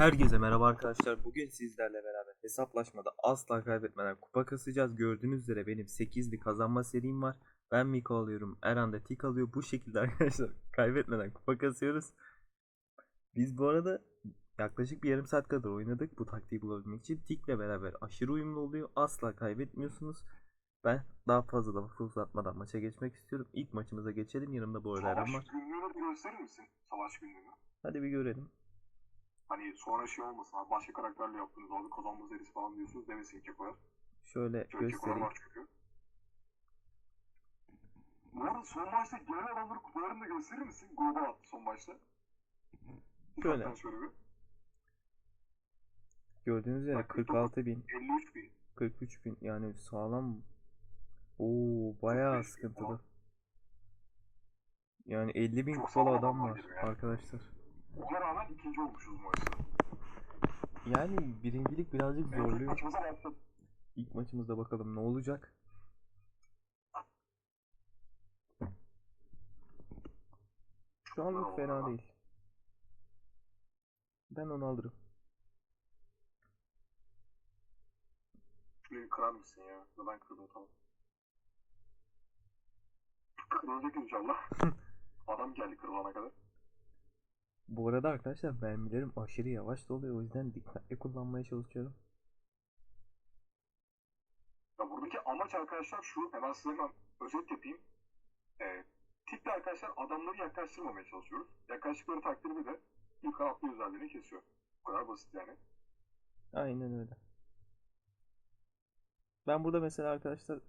Herkese merhaba arkadaşlar. Bugün sizlerle beraber hesaplaşmada asla kaybetmeden kupa kasacağız. Gördüğünüz üzere benim 8'li kazanma serim var. Ben Miko alıyorum. Eren de tik alıyor. Bu şekilde arkadaşlar kaybetmeden kupa kasıyoruz. Biz bu arada yaklaşık bir yarım saat kadar oynadık bu taktiği bulabilmek için. Tik'le beraber aşırı uyumlu oluyor. Asla kaybetmiyorsunuz. Ben daha fazla da vakit uzatmadan maça geçmek istiyorum. İlk maçımıza geçelim. Yanımda bu arada Eren Savaş var. günlüğünü bir gösterir misin? Savaş günlüğünü. Hadi bir görelim. Hani sonra şey olmasın abi başka karakterle yaptığınız abi kazanma serisi falan diyorsunuz demesin ki koyar. Şöyle Çünkü göstereyim. var çünkü. Bu arada son maçta genel adamları kupalarını da gösterir misin? Gruba attı son maçta. Şöyle. Şöyle bir. Gördüğünüz üzere Bak, 46 bin. 53 bin. 43 bin yani sağlam. Oo bayağı 45 bin sıkıntılı. Yani 50 bin kupalı adam var yani. arkadaşlar. Ona rağmen ikinci olmuşuz maçta. Yani birincilik birazcık Evet, ilk zorluyor. maçımıza. İlk maçımızda bakalım ne olacak. Şu anlık fena değil. Ben onu alırım. Şurayı kırar mısın ya? Neden kırdın tamam. Kırılacak inşallah. Adam geldi kırılana kadar. Bu arada arkadaşlar mermilerim aşırı yavaş doluyor o yüzden dikkatli kullanmaya çalışıyorum. Ya buradaki amaç arkadaşlar şu, hemen size hemen özet yapayım. Ee, tipli arkadaşlar adamları yaklaştırmamaya çalışıyoruz. Yaklaştıkları takdirde de ilk kanatlı özelliğini kesiyor. Bu kadar basit yani. Aynen öyle. Ben burada mesela arkadaşlar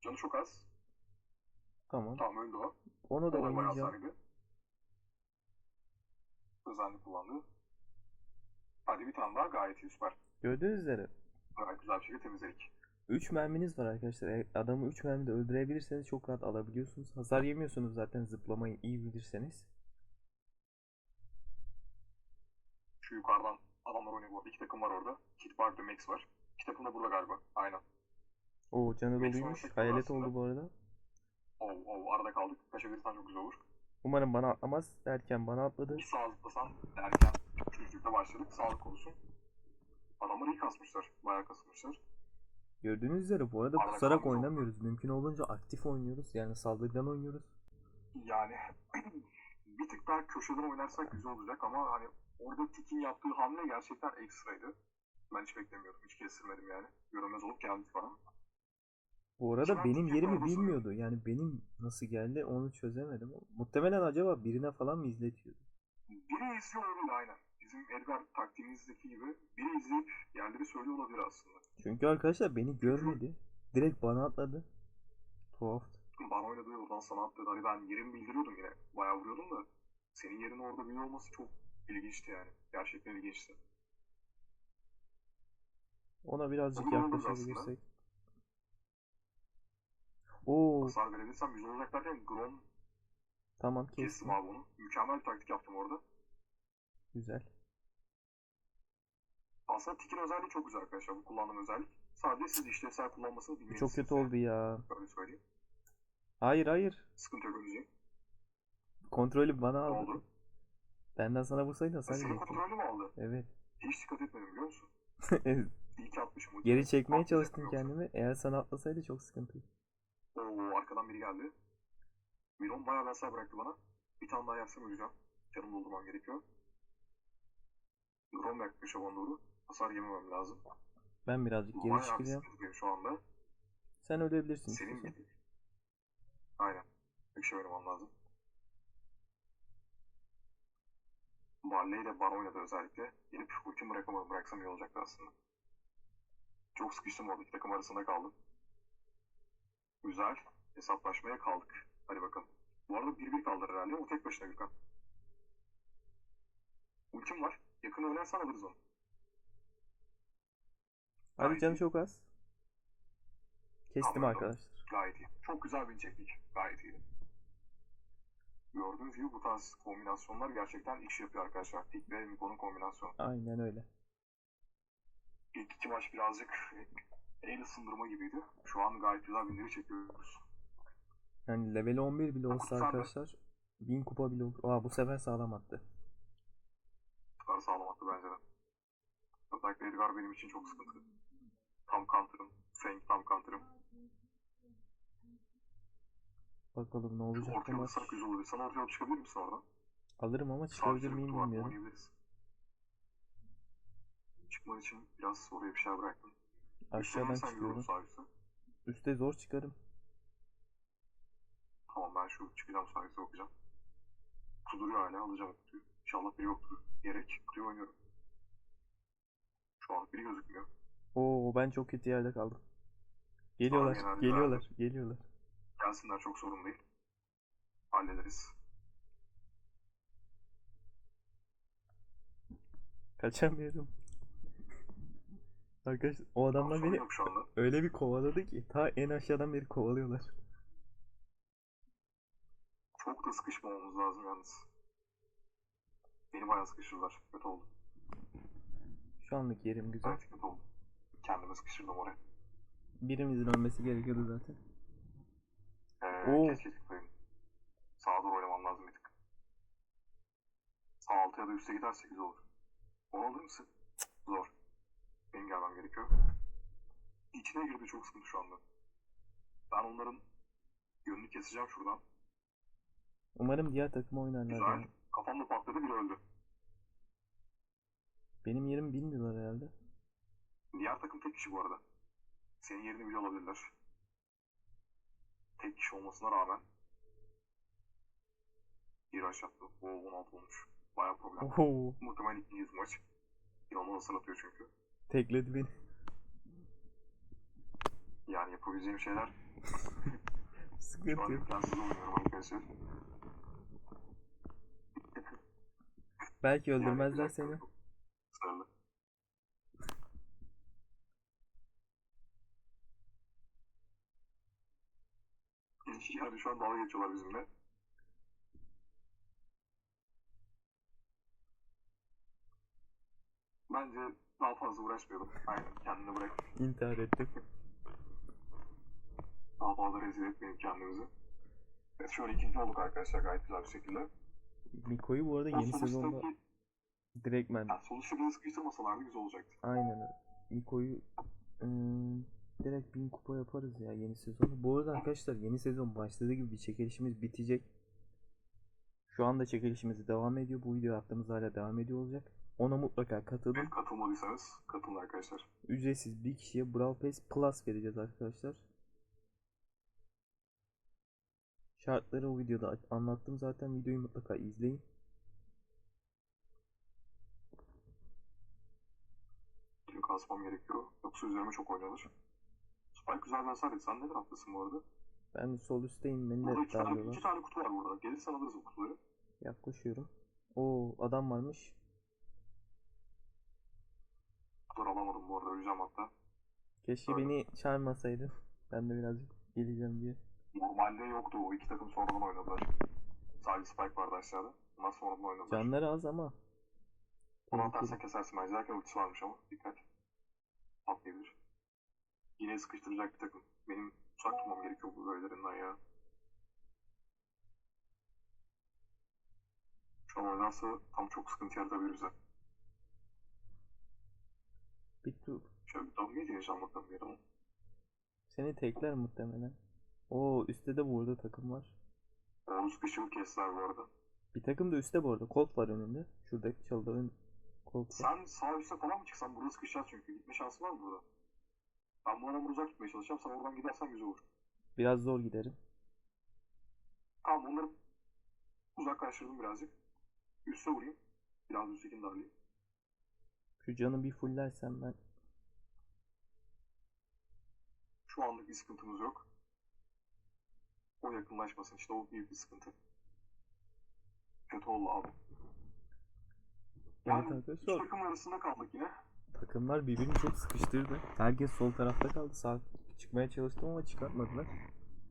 Canı çok az. tamam Tamam öldü o. onu da O da bayağı oynayacağım. Özellik kullandı. Hadi bir tane daha gayet iyi süper. Gördüğünüz üzere Gayet güzel bir şekilde temizledik. 3 merminiz var arkadaşlar. Eğer Adamı 3 mermide öldürebilirseniz çok rahat alabiliyorsunuz. Hasar yemiyorsunuz zaten zıplamayı iyi bilirseniz. Şu yukarıdan adamlar oynuyor bu arada. İki takım var orada. Kit var bir Max var. İki takım da burada galiba. Aynen. Oo canı doluymuş. Hayalet oldu bu arada. Oo, oo arada kaldık. Kaçabilirsen çok güzel olur. Umarım bana atlamaz derken bana atladı. Bir sağ zıplasan derken çocukta başladık. Sağlık olsun. Adamlar iyi kasmışlar. Bayağı kasmışlar. Gördüğünüz üzere bu arada Arada kusarak kalmış oynamıyoruz. Mümkün olunca aktif oynuyoruz. Yani saldırgan oynuyoruz. Yani bir tık daha köşeden oynarsak güzel olacak ama hani orada Tik'in yaptığı hamle gerçekten ekstraydı. Ben hiç beklemiyordum. Hiç kestirmedim yani. Görünmez olup geldi falan. Bu arada benim yerimi bilmiyordu. Yani benim nasıl geldi onu çözemedim. Muhtemelen acaba birine falan mı izletiyordu? Biri izliyor olabilir aynen. Bizim Edgar taktiğimizdeki gibi biri izleyip yerleri söylüyor olabilir aslında. Çünkü arkadaşlar beni görmedi. Direkt bana atladı. Tuhaf. Bana oynadığı oradan sana attı. Hani ben yerimi bildiriyordum yine. Bayağı vuruyordum da. Senin yerin orada biliyor olması çok ilginçti yani. Gerçekten ilginçti. Ona birazcık yaklaşabilirsek. Oo, Hasar verebilirsem güzel olacak derken Grom tamam kestim. kestim abi onu. Mükemmel bir taktik yaptım orada. Güzel. Aslında Tik'in özelliği çok güzel arkadaşlar. Bu kullandığım özellik. Sadece siz işlevsel kullanmasını Bu bilmelisiniz. çok kötü oldu ya. Öyle söyleyeyim. Hayır hayır. Sıkıntı yok öleceğim. Kontrolü bana Ne aldı. oldu? Benden sana vursaydı hasar Senin kontrolü mü aldı? Evet. Hiç dikkat etmedim biliyor musun? İyi ki atmışım. Geri çekmeye çalıştım kendimi. Eğer sana atlasaydı çok sıkıntıydı. Oo arkadan biri geldi. Miron bayağı hasar bıraktı bana. Bir tane daha yapsam öleceğim. Canımı doldurmam gerekiyor. Grom yaklaşa bana doğru. Hasar yememem lazım. Ben birazcık geri Bayağı bir çıkacağım. sıkıntıyım şu anda. Sen ölebilirsin. Senin gibi. Aynen. Bir şey oynamam lazım. Marley ile Baron oynadı özellikle. Gelip ultim bırakamadım. Bıraksam iyi olacaktı aslında. Çok sıkıştım orada. İki takım arasında kaldım. Güzel. Hesaplaşmaya kaldık. Hadi bakalım. Bu arada 1-1 kaldı herhalde. O tek başına Gürkan. Ultim var. Yakın oynarsan alırız onu. Hadi Gayet canı iyi. çok az. Kestim Tamam, arkadaşlar. Gayet iyi. Çok güzel bir çektik. Gayet iyi. Gördüğünüz gibi bu tarz kombinasyonlar gerçekten iş yapıyor arkadaşlar. Tik ve Miko'nun kombinasyonu. Aynen öyle. İlk iki maç birazcık el ısındırma gibiydi. Şu an gayet güzel binleri çekiyoruz. Yani level 11 bile olsa de- arkadaşlar 1000 kupa bile olur. Aa bu sefer sağlam attı. Skar sağlam attı bence de. Özellikle Edgar benim için çok sıkıntı. Tam counter'ım. Feng tam counter'ım. Bakalım ne olacak bu ortaya maç. alırsak güzel olur. Sen alıp çıkabilir misin oradan? Alırım ama çıkabilir miyim bilmiyorum. Çıkman için biraz oraya bir şey bıraktım. Aşağıdan Üstten çıkıyorum. üstte. Üste zor çıkarım. Tamam ben şu çıkacağım üstte bakacağım. Kutu duruyor hala alacağım kutuyu. İnşallah biri yoktur diyerek kutuyu oynuyorum. Şu an biri gözükmüyor. Oo ben çok kötü yerde kaldım. Geliyorlar, geliyorlar, geliyorlar. Gelsinler çok sorun değil. Hallederiz. Kaçamıyorum. Arkadaşlar o adamlar beni yok şu anda. öyle bir kovaladı ki ta en aşağıdan beri kovalıyorlar. Çok da sıkışmamamız lazım yalnız. Beni bayağı sıkıştırdılar. Kötü oldu. Şu anlık yerim güzel. Evet kötü oldu. Kendimi sıkıştırdım oraya. Birimizin ölmesi gerekiyordu zaten. Ee, Oo. keşke tıklayayım. Sağa doğru oynamam lazım bir tık. Sağ altıya da üste gidersek güzel olur. Onu alır mısın? Zor. Benim gelmem gerekiyor. İçine girdi çok sıkıntı şu anda. Ben onların yönünü keseceğim şuradan. Umarım diğer takım oynarlar Güzel. ya. Kafamda patladı biri öldü. Benim yerimi bilmiyorlar herhalde. Diğer takım tek kişi bu arada. Senin yerini bile alabilirler. Tek kişi olmasına rağmen. Bir aşağı attı. O 16 olmuş. Bayağı problem. Oho, Muhtemelen ikinci maç. İnanılmaz atıyor çünkü. Tekledi beni. Yani yapabileceğim şeyler Sıkıntı yok. imkansız oynuyorum arkadaşlar. Belki Yani öldürmezler bir seni. Sınırlı. Yani şu an dalga geçiyorlar bizimle. Bence daha fazla uğraşmayalım. Aynen kendini bırak. İntihar ettim. Daha fazla rezil etmeyelim kendimizi. Evet şöyle ikinci olduk arkadaşlar gayet güzel bir şekilde. Miko'yu bu arada O yeni sezonda üstteki- direktmen. yani üstte beni sıkıştırmasalardı güzel olacaktı. Aynen öyle. Miko'yu ıı, direkt 1000 kupa yaparız ya yeni sezonda. Bu arada arkadaşlar yeni sezon başladığı gibi bir çekilişimiz bitecek. Şu anda çekilişimiz devam ediyor. Bu video attığımız hala devam ediyor olacak. Ona mutlaka katılın. Evet katılmadıysanız katılın arkadaşlar. Ücretsiz bir kişiye Brawl Pass Plus vereceğiz arkadaşlar. Şartları o videoda anlattım zaten. Videoyu mutlaka izleyin. Kimi kasmam gerekiyor. Yoksa üzerime çok oynanır. Spike güzel hasar et. Sen ne taraftasın bu arada? Ben sol üstteyim. Beni Burada de iki tane, iki tane kutu var burada. Gelirsen alırız bu kutuları. Yaklaşıyorum. Oo adam varmış. Kutuları alamadım bu arada. Öleceğim hatta. Keşke Öyle. beni çağırmasaydın. Ben de birazcık geleceğim diye. Normalde yoktu o. iki takım sonradan oynadılar. Sadece Spike vardı aşağıda. Bunlar sonradan oynadılar. Canları az ama. Bunu atarsan kesersin bence. Derken ultisi varmış ama. Dikkat. Atlayabilir. Yine sıkıştıracak bir takım. Benim uzak tutmam gerekiyor bu böylelerinden ya. Şu an oynarsa tam çok sıkıntı yaratabilir bize. Bir tur. Şöyle bir dalga geçeceğim bakalım bir ama. Seni tekler muhtemelen. Oo üstte de burada takım var. Onu sıkıştırıp kestiler bu arada. Bir takım da üstte bu arada. Colt var önünde. Şurada çalıda ön Colt var. Sen sağ üstte falan mı çıksan burada sıkışacağız çünkü. Gitme şansı var mı burada? Ben bu adamı uzak tutmaya çalışacağım. Sen oradan gidersen güzel olur. Biraz zor giderim. Tamam onları uzaklaştırdım birazcık. Üste vurayım. Biraz üsttekini darlayayım. Şu canı bir fullersem ben. Şu anlık bir sıkıntımız yok. O yakınlaşmasın işte o büyük bir sıkıntı. Kötü oldu abi. Evet Yani iki arkadaşlar. takım arasında kaldık yine. Takımlar birbirini çok sıkıştırdı. Herkes sol tarafta kaldı. Sağ çıkmaya çalıştım ama çıkartmadılar.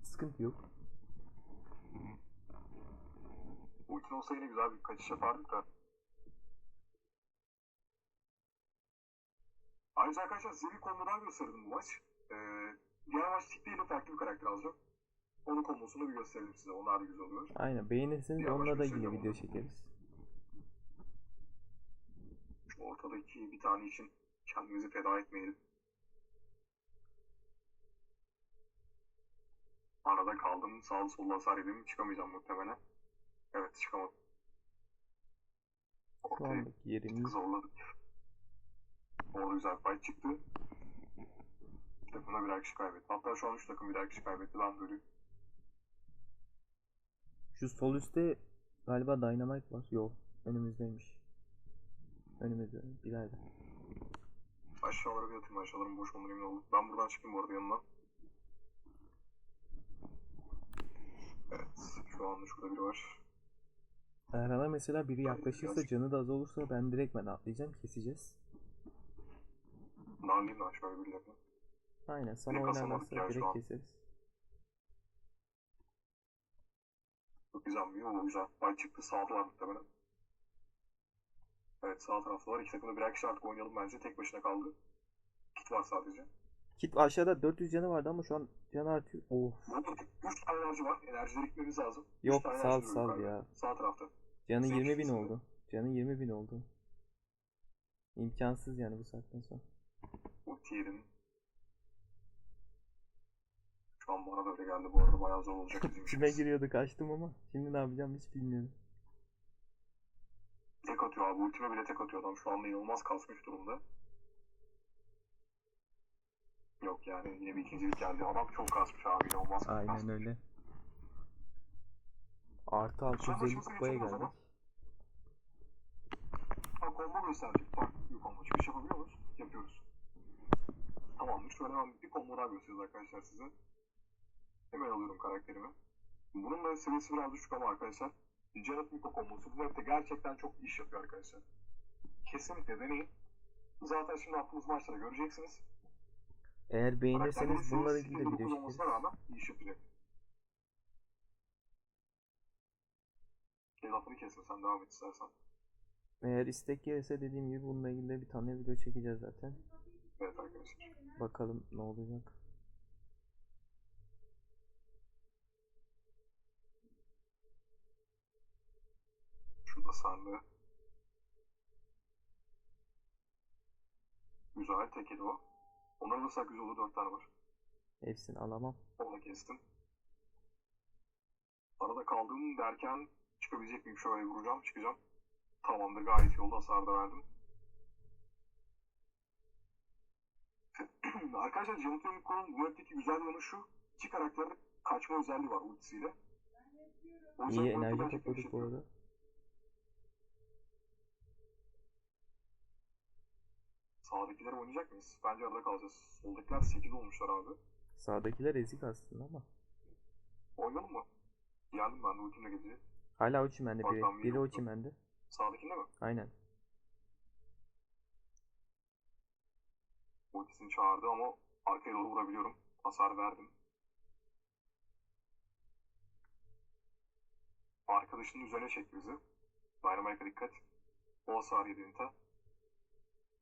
Sıkıntı yok. Ultin olsa yine güzel bir kaçış yapardık da. Ayrıca arkadaşlar size bir gösterdim bu maç. Ee, diğer maç Tick değil de farklı bir karakter alacağım. Onun kombosunu bir gösterelim size. Onlar da güzel oluyor. Aynen beğenirseniz Yavaş onunla da bir şey video çekeriz. Ortadaki bir tane için Kendimizi feda etmeyelim. Arada kaldım. Sağlı sollu hasar yedim. Çıkamayacağım muhtemelen. Evet çıkamadım. Ortaya yerimiz zorladık. Orada güzel fight çıktı. Takımda birer kişi kaybetti. Hatta şu an 3 takım birer kişi kaybetti. Ben böyle Şu sol üstte galiba Dynamite var. Yok. Önümüzdeymiş. Önümüzde. ileride. aşağılara bir atayım. Aşağıların boş olduğunu emin oldum. Ben buradan çıkayım bu arada yanına. Evet. Şu anda şurada biri var. Erhan'a mesela biri yaklaşırsa canı da az olursa ben direkt ben atlayacağım keseceğiz. Darlayayım da aşağıya birilerini. Aynen sana ya şu direkt keseriz. Çok güzel bir yol. Güzel. Fight çıktı. Sağda var muhtemelen. Evet sağ tarafta var. İki takımda birer kişi artık oynayalım bence. Tek başına kaldı. Kit var sadece. Kit aşağıda 400 canı vardı ama şu an canı artıyor. Of. Burada 3 tane enerji var. Enerjileri gitmemiz lazım. Yok sal sal ya. Sağ tarafta. Canı Sekiz 20 bin oldu. Canı 20 bin oldu. İmkansız yani bu saatten sonra. Yedim. Şu an bana da öyle geldi. Bu arada bayağı zor olacak işimiz. giriyordu kaçtım ama şimdi ne yapacağım hiç bilmiyorum. Tek atıyor abi. Ultime bile tek atıyor adam. Şu anda inanılmaz kasmış durumda. Yok yani yine bir ikincilik geldi. Adam çok kasmış abi. İnanılmaz Aynen kasmış. öyle. Artı Sonra 650 başımıza kupaya geldik. Ha combo gösterecek. Farklı bir combo. Çıkış yapabiliyor muyuz? Yapıyoruz. Tamamdır. Şöyle hemen bir combo daha göstereceğiz arkadaşlar size. Hemen alıyorum karakterimi. Bunun da seviyesi biraz düşük ama arkadaşlar. Janet Miko kombosu bu map'te gerçekten çok iş yapıyor arkadaşlar. Kesinlikle deneyin. Zaten şimdi attığımız maçları göreceksiniz. Eğer beğenirseniz bununla ilgili de 9 video çekeriz. rağmen iyi iş yapacak. Lafını kesme sen devam et istersen. Eğer istek gelirse dediğim gibi bununla ilgili de bir tane video çekeceğiz zaten. Evet arkadaşlar. Bakalım ne olacak. Şurada sende. Güzel tekeli o. Onları alırsak güzel olur. Dört tane var. Hepsini alamam. Onu kestim. Arada kaldım derken çıkabilecek miyim? Şöyle vuracağım. Çıkacağım. Tamamdır. Gayet yolda hasar da verdim. Arkadaşlar Jonathan Miko'nun bu map'teki güzel yanı şu. İki karakterde kaçma özelliği var ultisiyle. O yüzden İyi bu enerji gerçekten topladık bu arada. Sağdakiler oynayacak mıyız? Bence arada kalacağız. Soldakiler 8 olmuşlar abi. Sağdakiler ezik aslında ama. Oynayalım mı? Geldim ben de ultimle gelecek. Hala o çimende biri. Biri Biri o yoktu. çimende. Sağdakinde mi? Aynen. Ultisini çağırdı ama arkaya doğru vurabiliyorum. Hasar verdim. Arkadaşının üzerine çekti bizi. Dynamite'a dikkat. O hasar yedi Nita.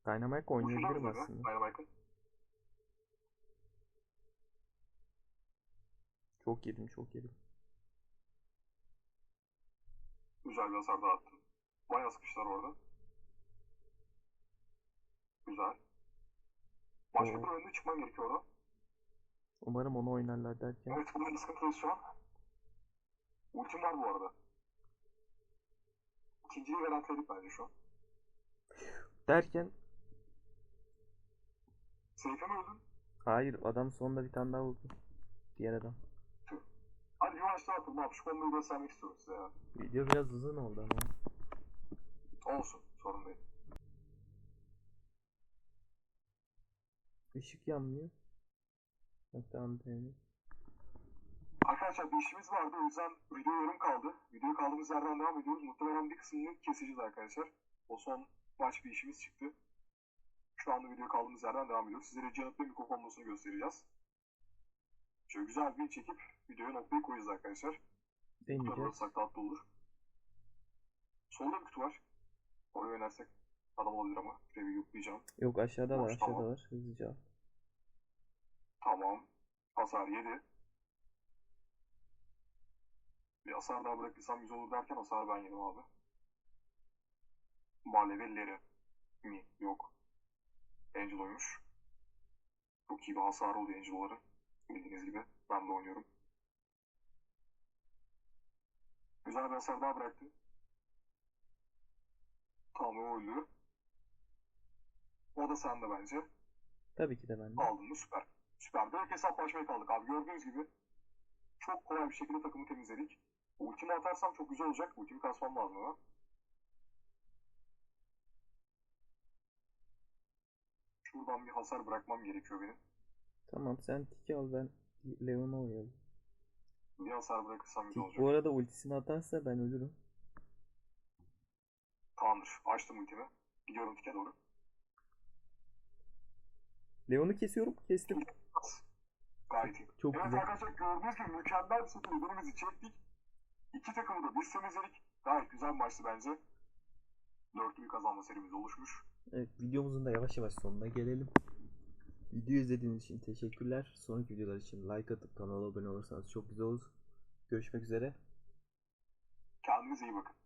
Dynamite oynayabilirim aslında. Dynamite'ın. Çok yedim çok yedim. Güzel bir hasar daha attım. Bayağı sıkıştılar orada. Güzel. Başka bir önüne çıkmam gerekiyor orada. Umarım onu oynarlar derken. Evet burada sıkıntıyız şu an. Ultim var bu arada. İkinciliği garantiledik bence şu an. Derken Seyfe mi öldün? hayır adam sonunda bir tane daha vurdu. Diğer adam. Hadi daha yapalım abi. Şu konuyu göstermek istiyorum size ya. Video biraz uzun oldu ama. Olsun. Sorun değil. Işık yanmıyor. Hatta anlayamıyorum. Arkadaşlar bir işimiz vardı. O yüzden video yarım kaldı. Video kaldığımız yerden devam ediyoruz. Muhtemelen bir kısmını keseceğiz arkadaşlar. O son maç bir işimiz çıktı. Şu anda video kaldığımız yerden devam ediyoruz. Sizlere Janet'le mikro kombosunu göstereceğiz. Şöyle güzel bir çekip videoya noktayı koyacağız arkadaşlar. Deneyeceğiz. Tatlı olur. Solda bir kutu var. Oraya oynarsak adam olabilir ama. Şuraya bir yuklayacağım. Yok aşağıda var Boş, aşağıda tamam. var. Hızlıca al. Tamam. Hasar yedi. Bir hasar daha bırakırsam güzel olur derken hasar ben yedim abi. Malevelleri mi? Yok. Angelo'ymuş. Çok iyi bir hasar oluyor Angelo'ların. Bildiğiniz gibi. Ben de oynuyorum. Güzel bir hasar daha bıraktı. Tam o öldü. O da sende bence. Tabii ki de bende. Aldın mı? Süper. Süper. Direkt hesaplaşmaya kaldık abi. Gördüğünüz gibi çok kolay bir şekilde takımı temizledik. Ultimi atarsam çok güzel olacak. Ultimi kasmam lazım ama. Şuradan bir hasar bırakmam gerekiyor benim. Tamam sen tiki al ben Leon'a oynayalım. Bir hasar bırakırsam Tik olacak. bu arada ultisini atarsa ben ölürüm. Tamamdır. Açtım ultimi. Gidiyorum tike doğru. Leon'u kesiyorum. Kestim. Gayet iyi. Çok evet güzel. arkadaşlar gördüğünüz gibi mükemmel bir şekilde önümüzü çektik. İki takımı da biz temizledik. Gayet güzel bir maçtı bence. Dörtlü bir kazanma serimiz oluşmuş. Evet videomuzun da yavaş yavaş sonuna gelelim. Video izlediğiniz için teşekkürler. Sonraki videolar için like atıp kanala abone olursanız çok güzel olur. Görüşmek üzere. Kendinize iyi bakın.